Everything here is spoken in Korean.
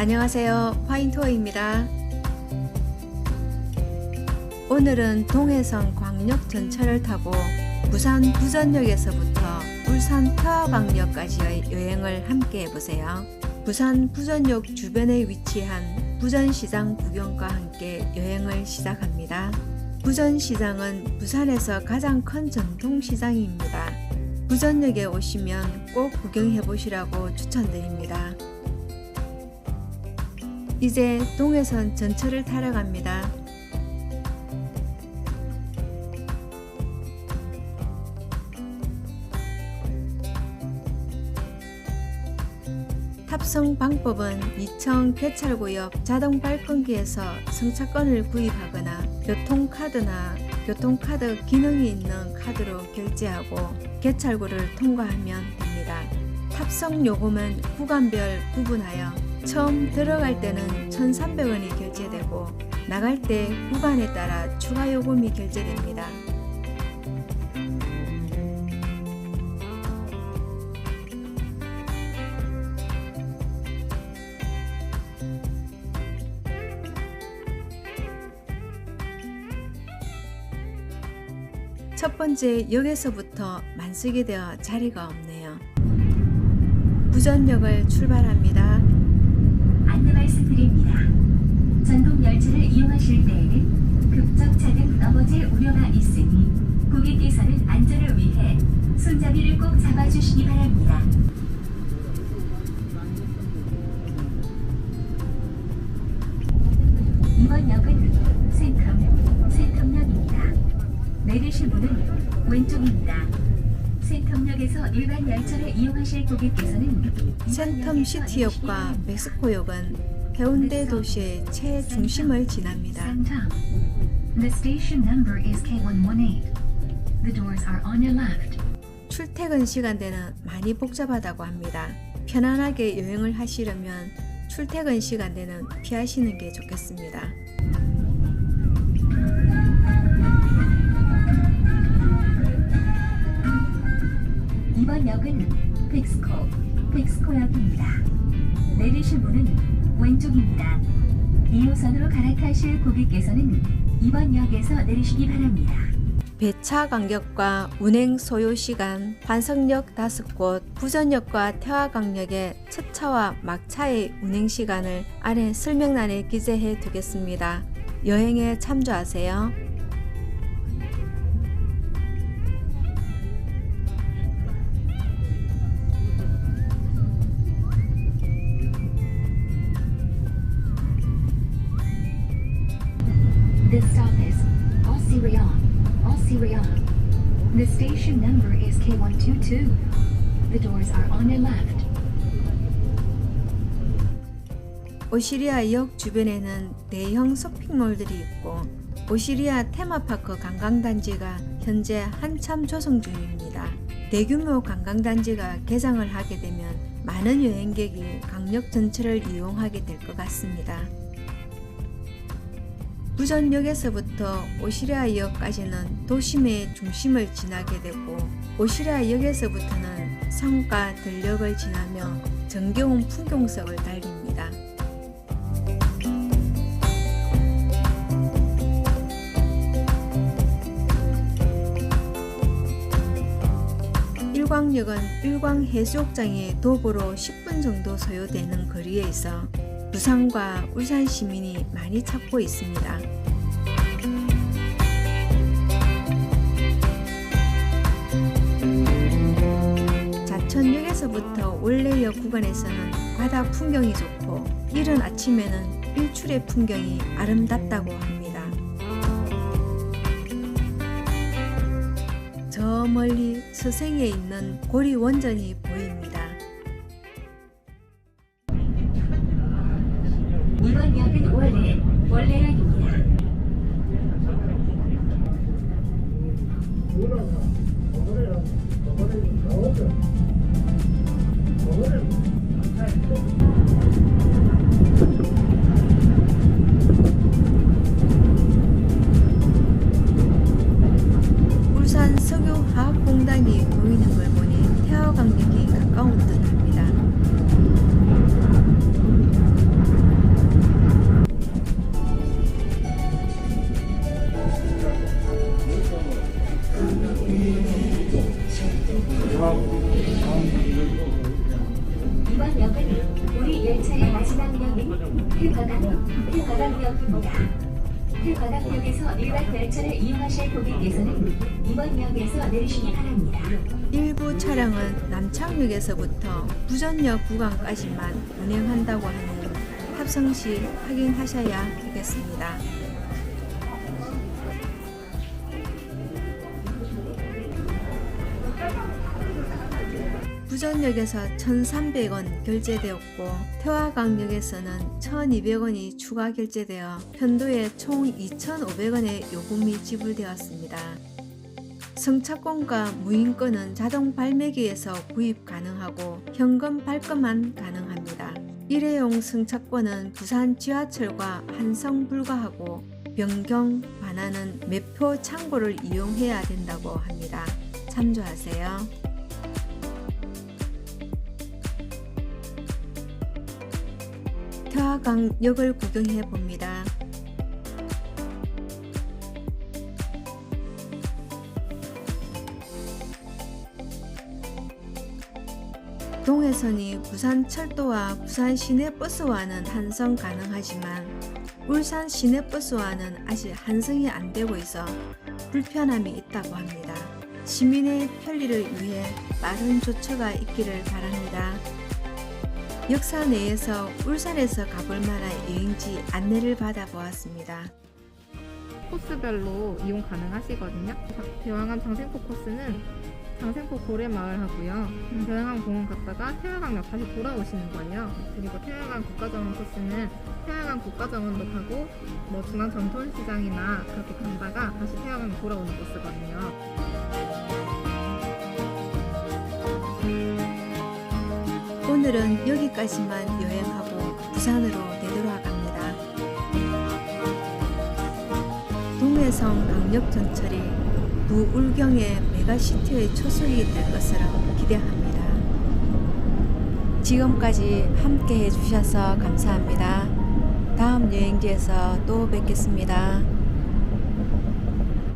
안녕하세요. 화인투어입니다. 오늘은 동해선 광역 전철을 타고 부산 부전역에서부터 울산 태화강역까지의 여행을 함께 해보세요. 부산 부전역 주변에 위치한 부전시장 구경과 함께 여행을 시작합니다. 부전시장은 부산에서 가장 큰 전통시장입니다. 부전역에 오시면 꼭 구경해 보시라고 추천드립니다. 이제 동해선 전철을 타러 갑니다. 탑승 방법은 2층 개찰구역 자동 발권기에서 승차권을 구입하거나 교통카드나 교통카드 기능이 있는 카드로 결제하고 개찰구를 통과하면 됩니다. 탑승 요금은 구간별 구분하여 처음 들어갈 때는 1,300원이 결제되고 나갈 때 구간에 따라 추가 요금이 결제됩니다. 첫 번째 역에서부터 만석이 되어 자리가 없네요. 부전역을 출발합니다. 안내 말씀드립니다. 전동 열차를 이용하실 때에는 급정차 등 넘어질 우려가 있으니 고객께서는 안전을 위해 손잡이를 꼭 잡아주시기 바랍니다. 이번 역은 센텀, 센텀역입니다. 내리실 문은 왼쪽입니다. 센텀역에서 일반 열차를 이용하실 고객께서는 센텀 시티역과 멕시코역은 해운대 도시의 최중심을 지납니다. The station number is K118. The doors are on your left. 출퇴근 시간대는 많이 복잡하다고 합니다. 편안하게 여행을 하시려면 출퇴근 시간대는 피하시는 게 좋겠습니다. 이번 역은 픽스코, 픽스코역입니다. 내리실 문은 왼쪽입니다. 2호선으로 갈아타실 고객께서는 이번 역에서 내리시기 바랍니다. 배차 간격과 운행 소요 시간, 환석역 5곳, 부전역과 태화강역의 첫 차와 막차의 운행 시간을 아래 설명란에 기재해 두겠습니다. 여행에 참조하세요. This stop is Osirion, Osirion. The station number is K122. The doors are on your left. 오시리아 역 주변에는 대형 쇼핑몰들이 있고 오시리아 테마파크 관광단지가 현재 한참 조성 중입니다. 대규모 관광단지가 개장을 하게 되면 많은 여행객이 강력 전철을 이용하게 될 것 같습니다. 부전역에서부터 오시리아 역까지는 도심의 중심을 지나게 되고 오시리아 역에서부터는 성과 들녘을 지나며 정겨운 풍경석을 달립니다. 일광역은 일광해수욕장에 도보로 10분 정도 소요되는 거리에 있어 부산과 울산 시민이 많이 찾고 있습니다. 자천역에서부터 원래역 구간에서는 바다 풍경이 좋고 이른 아침에는 일출의 풍경이 아름답다고 합니다. 저 멀리 서생에 있는 고리 원전이 보입니다. 이번 역은 원래 원래역 역은 우리 열차의 마지막 역인 태과강, 태과강역입니다. 태과강역에서 일반 열차를 이용하실 고객께서는 이번 역에서 내리시기 바랍니다. 일부 차량은 남창역에서부터 부전역 구간까지만 운행한다고 하니 탑승 시 확인하셔야 하겠습니다. 부전역에서 1,300원 결제되었고 태화강역에서는 1,200원이 추가 결제되어 편도에 총 2,500원의 요금이 지불되었습니다. 승차권과 무인권은 자동 발매기에서 구입 가능하고 현금 발급만 가능합니다. 일회용 승차권은 부산 지하철과 한성 불가하고 변경 반환은 매표 창고를 이용해야 된다고 합니다. 참조하세요. 태화강역을 구경해 봅니다. 동해선이 부산 철도와 부산 시내버스와는 한성 가능하지만 울산 시내버스와는 아직 한성이 안 되고 있어 불편함이 있다고 합니다. 시민의 편리를 위해 빠른 조처가 있기를 바랍니다. 역사 내에서 울산에서 가볼 만한 여행지 안내를 받아보았습니다. 코스별로 이용 가능하시거든요. 대왕암 장생포 코스는 장생포 고래마을 하고요. 대왕암 공원 갔다가 태화강역 다시 돌아오시는 거예요. 그리고 태화강 국가정원 코스는 태화강 국가정원도 가고 뭐 중앙 전통시장이나 그렇게 간다가 다시 태화강 돌아오는 코스거든요. 오늘은 여기까지만 여행하고 부산으로 되돌아 갑니다. 동해성 강력 전철이 부울경의 메가시티의 초석이 될 것으로 기대합니다. 지금까지 함께 해주셔서 감사합니다. 다음 여행지에서 또 뵙겠습니다.